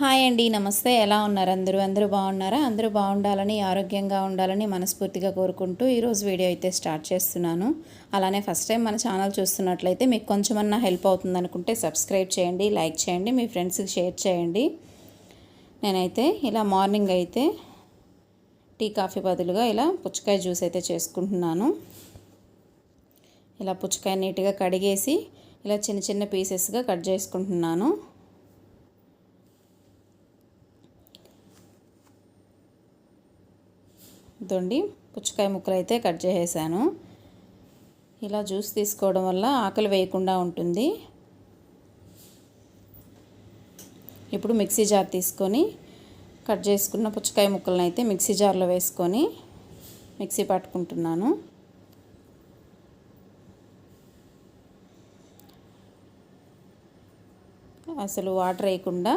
Hi అండి నమస్తే. ఎలా ఉన్నారు అందరూ? అందరూ బాగున్నారా? అందరూ బాగుండాలని ఆరోగ్యంగా ఉండాలని మనస్ఫూర్తిగా కోరుకుంటూ ఈరోజు వీడియో అయితే స్టార్ట్ చేస్తున్నాను. అలానే ఫస్ట్ టైం మన ఛానల్ చూస్తున్నట్లయితే మీకు కొంచెమన్నా హెల్ప్ అవుతుంది అనుకుంటే సబ్స్క్రైబ్ చేయండి లైక్ చేయండి మీ ఫ్రెండ్స్కి షేర్ చేయండి. నేనైతే ఇలా మార్నింగ్ అయితే టీ కాఫీ బదులుగా ఇలా పుచ్చకాయ జ్యూస్ అయితే చేసుకుంటున్నాను. ఇలా పుచ్చకాయ నీట్గా కడిగేసి ఇలా చిన్న చిన్న పీసెస్గా కట్ చేసుకుంటున్నాను. ఇదండి పుచ్చకాయ ముక్కలు అయితే కట్ చేసేసాను. ఇలా జ్యూస్ తీసుకోవడం వల్ల ఆకలి వేయకుండా ఉంటుంది. ఇప్పుడు మిక్సీ జార్ తీసుకొని కట్ చేసుకున్న పుచ్చకాయ ముక్కలను అయితే మిక్సీ జార్లో వేసుకొని మిక్సీ పట్టుకుంటున్నాను. అసలు వాటర్ వేయకుండా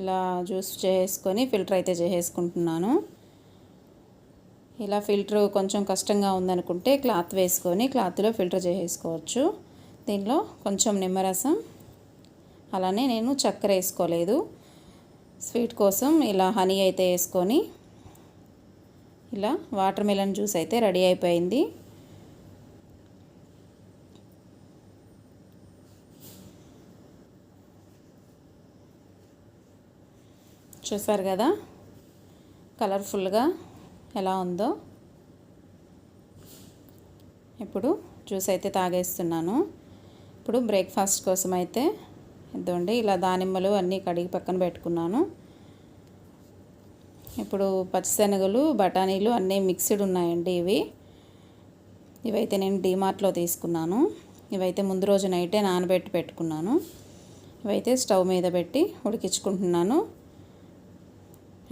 ఇలా జ్యూస్ చేసుకొని ఫిల్టర్ అయితే చేసేసుకుంటున్నాను. ఇలా ఫిల్టర్ కొంచెం కష్టంగా ఉందనుకుంటే క్లాత్ వేసుకొని క్లాత్లో ఫిల్టర్ చేసేసుకోవచ్చు. దీనిలో కొంచెం నిమ్మరసం అలానే నేను చక్కెర వేసుకోలేదు. స్వీట్ కోసం ఇలా హనీ అయితే వేసుకొని ఇలా వాటర్ మిలన్ జ్యూస్ అయితే రెడీ అయిపోయింది. చూసారు కదా? కలర్ఫుల్గా ఎలా ఉందో. ఇప్పుడు జ్యూస్ అయితే తాగేస్తున్నాను. ఇప్పుడు బ్రేక్ఫాస్ట్ కోసం అయితే ఇద్దండి ఇలా దానిమ్మలు అన్నీ కడిగి పక్కన పెట్టుకున్నాను. ఇప్పుడు పచ్చిశనగలు బఠానీలు అన్నీ మిక్స్డ్ ఉన్నాయండి ఇవి. ఇవైతే నేను డీమార్ట్లో తీసుకున్నాను. ఇవైతే ముందు రోజు నైటే నానబెట్టి పెట్టుకున్నాను. ఇవైతే స్టవ్ మీద పెట్టి ఉడికించుకుంటున్నాను.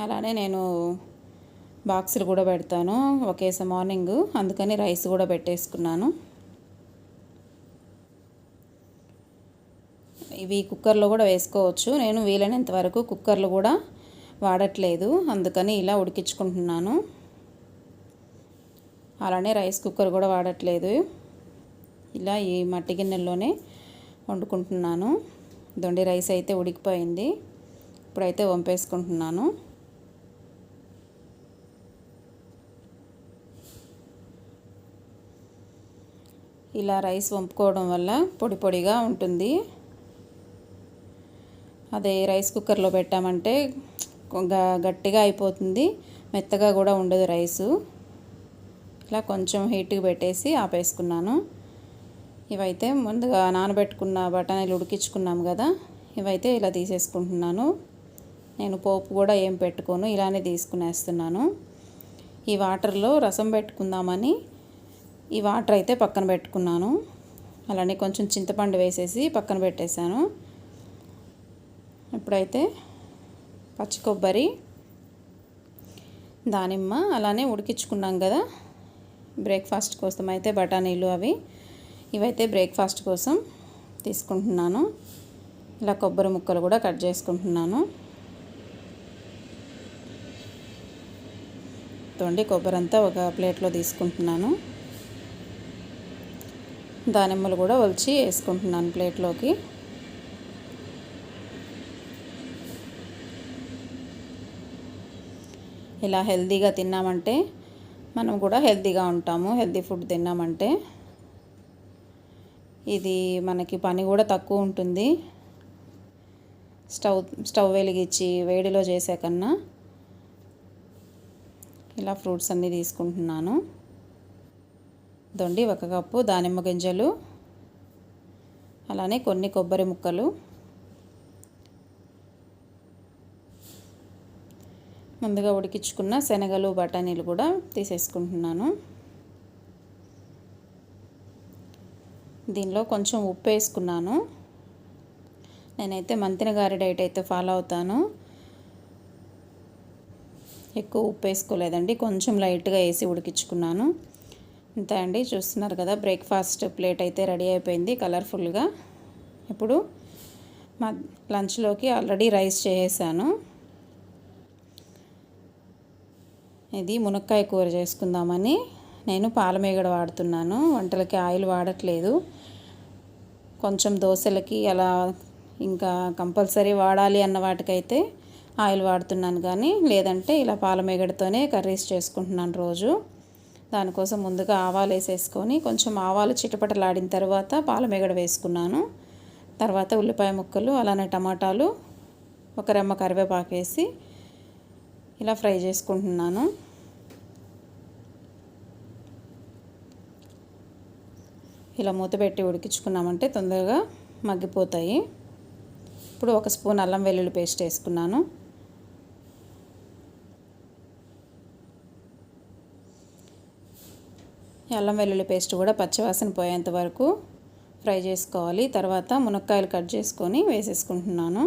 అలానే నేను బాక్సులు కూడా పెడతాను ఒకేసారి మార్నింగ్. అందుకని రైస్ కూడా పెట్టేసుకున్నాను. ఇవి కుక్కర్లో కూడా వేసుకోవచ్చు. నేను వీలైనంత వరకు కుక్కర్లు కూడా వాడట్లేదు. అందుకని ఇలా ఉడికించుకుంటున్నాను. అలానే రైస్ కుక్కర్ కూడా వాడట్లేదు. ఇలా ఈ మట్టి గిన్నెల్లోనే వండుకుంటున్నాను. దొండి రైస్ అయితే ఉడికిపోయింది. ఇప్పుడైతే వంపేసుకుంటున్నాను. ఇలా రైస్ వంపుకోవడం వల్ల పొడి పొడిగా ఉంటుంది. అదే రైస్ కుక్కర్లో పెట్టామంటే గట్టిగా అయిపోతుంది. మెత్తగా కూడా ఉండదు రైసు. ఇలా కొంచెం హీట్కి పెట్టేసి ఆపేసుకున్నాను. ఇవైతే ముందుగా నానబెట్టుకున్న బఠానీలు ఉడికించుకున్నాం కదా ఇవైతే ఇలా తీసేసుకుంటున్నాను. నేను పోపు కూడా ఏం పెట్టుకోను ఇలానే తీసుకునేస్తున్నాను. ఈ వాటర్లో రసం పెట్టుకుందామని ఈ వాటర్ అయితే పక్కన పెట్టుకున్నాను. అలానే కొంచెం చింతపండు వేసేసి పక్కన పెట్టేశాను. ఇప్పుడైతే పచ్చి కొబ్బరి దానిమ్మ అలానే ఉడికించుకున్నాం కదా. బ్రేక్ఫాస్ట్ కోసం అయితే బఠానీలు అవి ఇవైతే బ్రేక్ఫాస్ట్ కోసం తీసుకుంటున్నాను. ఇలా కొబ్బరి ముక్కలు కూడా కట్ చేసుకుంటున్నాను. తోండి కొబ్బరి అంతా ఒక ప్లేట్లో తీసుకుంటున్నాను. దానిమ్మలు కూడా ఒలిచి వేసుకుంటున్నాను ప్లేట్లోకి. ఇలా హెల్తీగా తిన్నామంటే మనం కూడా హెల్తీగా ఉంటాము హెల్తీ ఫుడ్ తిన్నామంటే. ఇది మనకి పని కూడా తక్కువ ఉంటుంది. స్టవ్ స్టవ్ వెలిగించి వేడిలో చేసే కన్నా ఇలా ఫ్రూట్స్ అన్నీ తీసుకుంటున్నాను. దొండి ఒక కప్పు దానిమ్మ గింజలు అలానే కొన్ని కొబ్బరి ముక్కలు. ముందుగా ఉడికించుకున్న శనగలు బఠానీలు కూడా తీసేసుకుంటున్నాను. దీనిలో కొంచెం ఉప్పు వేసుకున్నాను. నేనైతే మంతిన గారి డైట్ అయితే ఫాలో అవుతాను. ఎక్కువ ఉప్పు వేసుకోలేదండి కొంచెం లైట్గా వేసి ఉడికించుకున్నాను. ఇంతే అండి చూస్తున్నారు కదా బ్రేక్ఫాస్ట్ ప్లేట్ అయితే రెడీ అయిపోయింది కలర్ఫుల్గా ఇప్పుడు మా లంచ్లోకి ఆల్రెడీ రైస్ చేసేసాను. ఇది మునక్కాయ కూర చేసుకుందామని. నేను పాలమేగడ వాడుతున్నాను వంటలకి ఆయిల్ వాడట్లేదు. కొంచెం దోశలకి అలా ఇంకా కంపల్సరీ వాడాలి అన్న వాటికైతే ఆయిల్ వాడుతున్నాను కానీ లేదంటే ఇలా పాలమేగడతోనే కర్రీస్ చేసుకుంటున్నాను రోజు. దానికోసం ముందుగా ఆవాలు వేసేసుకొని కొంచెం ఆవాలు చిటపటలాడిన తర్వాత పాలమేగడ వేసుకున్నాను. తర్వాత ఉల్లిపాయ ముక్కలు అలానే టమాటాలు ఒక రెమ్మ కరివేపాకు వేసి ఇలా ఫ్రై చేసుకుంటున్నాను. ఇలా మూత పెట్టి ఉడికించుకున్నామంటే తొందరగా మగ్గిపోతాయి. ఇప్పుడు ఒక స్పూన్ అల్లం వెల్లుల్లి పేస్ట్ వేసుకున్నాను. అల్లం వెల్లుల్లి పేస్ట్ కూడా పచ్చివాసన పోయేంత వరకు ఫ్రై చేసుకోవాలి. తర్వాత మునక్కాయలు కట్ చేసుకొని వేసేసుకుంటున్నాను.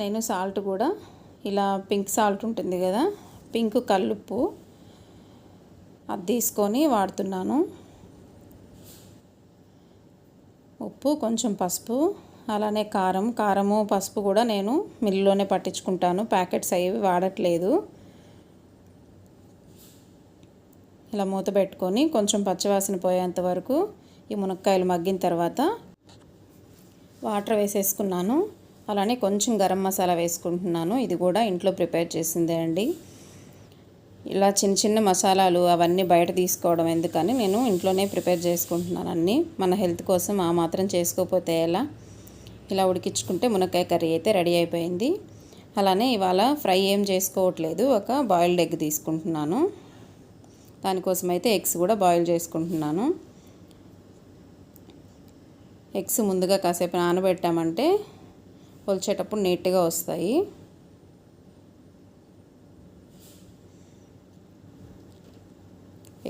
నేను సాల్ట్ కూడా ఇలా పింక్ సాల్ట్ ఉంటుంది కదా పింక్ కల్లుప్పు అది తీసుకొని వాడుతున్నాను. ఉప్పు కొంచెం పసుపు అలానే కారం. కారము పసుపు కూడా నేను మిల్లులోనే పట్టించుకుంటాను. ప్యాకెట్స్ అవి వాడట్లేదు. ఇలా మూత పెట్టుకొని కొంచెం పచ్చివాసన పోయేంత వరకు ఈ మునక్కాయలు మగ్గిన తర్వాత వాటర్ వేసేసుకున్నాను. అలానే కొంచెం గరం మసాలా వేసుకుంటున్నాను. ఇది కూడా ఇంట్లో ప్రిపేర్ చేసిందే అండి. ఇలా చిన్న చిన్న మసాలాలు అవన్నీ బయట తీసుకోవడం ఎందుకని నేను ఇంట్లోనే ప్రిపేర్ చేసుకుంటున్నాను అన్నీ. మన హెల్త్ కోసం ఆ మాత్రం చేసుకోకపోతే ఎలా? ఇలా ఉడికించుకుంటే మునక్కాయ కర్రీ అయితే రెడీ అయిపోయింది. అలానే ఇవాళ ఫ్రై ఏం చేసుకోవట్లేదు. ఒక బాయిల్డ్ ఎగ్ తీసుకుంటున్నాను. దానికోసం అయితే ఎగ్స్ కూడా బాయిల్ చేసుకుంటున్నాను. ఎగ్స్ ముందుగా కాసేపు నానబెట్టామంటే పొలిచేటప్పుడు నీట్గా వస్తాయి.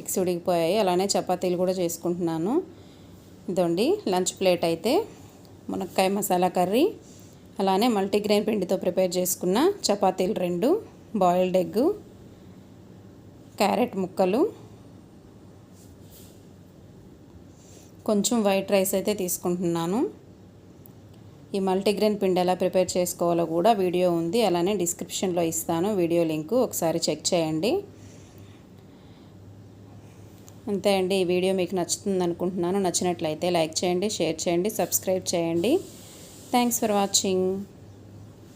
ఎగ్స్ ఉడికిపోయాయి. అలానే చపాతీలు కూడా చేసుకుంటున్నాను. ఇదండి లంచ్ ప్లేట్ అయితే మునక్కాయ మసాలా కర్రీ అలానే మల్టీగ్రెయిన్ పిండితో ప్రిపేర్ చేసుకున్న చపాతీలు రెండు బాయిల్డ్ ఎగ్ క్యారెట్ ముక్కలు కొంచెం వైట్ రైస్ అయితే తీసుకుంటున్నాను. ఈ మల్టీగ్రెయిన్ పిండి ఎలా ప్రిపేర్ చేసుకోవాలో కూడా వీడియో ఉంది అలానే డిస్క్రిప్షన్లో ఇస్తాను వీడియో లింకు ఒకసారి చెక్ చేయండి. అంతే అండి. ఈ వీడియో మీకు నచ్చుతుంది అనుకుంటున్నాను. నచ్చినట్లయితే లైక్ చేయండి షేర్ చేయండి సబ్స్క్రైబ్ చేయండి. Thanks for watching.